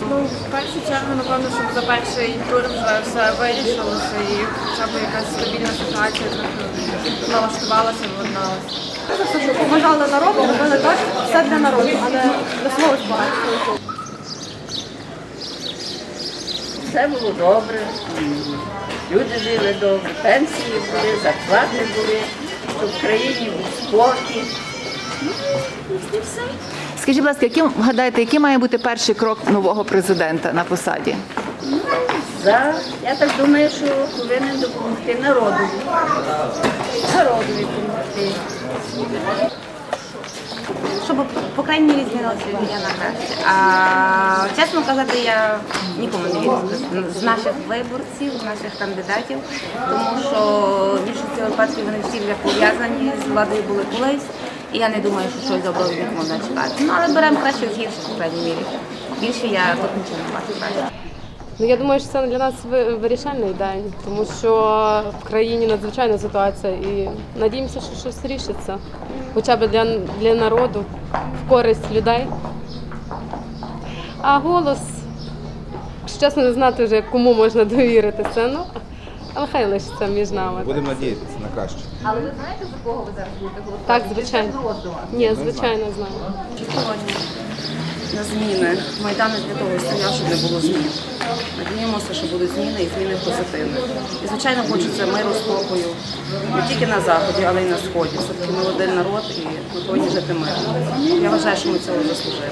Ну, в першу чергу, напевно, щоб за перший тур вже все вирішилося і хоча б якась стабільна ситуація трохи налаштувалася, владналася. Тобто, що народу, робили так, все для народу, а не для свого ж багатства. Все було добре, люди жили добре, пенсії були, зарплати були, щоб в країні був спокій. Скажіть, будь ласка, яким гадаєте, який має бути перший крок нового президента на посаді? За, я так думаю, що повинен допомогти народу. Народові допомогти. щоб по крайній мірі змінилося життя на краще. А чесно казати, я нікому не вірю з наших виборців, з наших кандидатів, тому що більшості випадків вони всі пов'язані з владою були колись. І я не думаю, що щось доброго від них можна чекати. Ну але беремо краще з гірших, по крайній мірі. Більше я тут нічого не бачу. Ну, я думаю, що це для нас вирішальний день, тому що в країні надзвичайна ситуація і надіємося, що щось рішиться. Хоча б для, для народу, в користь людей. А голос, чесно, не знати вже, кому можна довірити це. Ну, але хай лишиться між нами. Будемо надіятися на краще. Але ви знаєте, за кого ви зараз будете голосувати? Так, звичайно. Ні, звичайно, знаю. Сьогодні на зміни. Майдан для того і стояв, щоб не було змін. Надіємося, що будуть зміни і зміни позитивні. І звичайно хочеться миру, спокою не тільки на заході, але й на сході. Все таки ми один народ і ми повинні жити мирно. Я вважаю, що ми цього заслужили.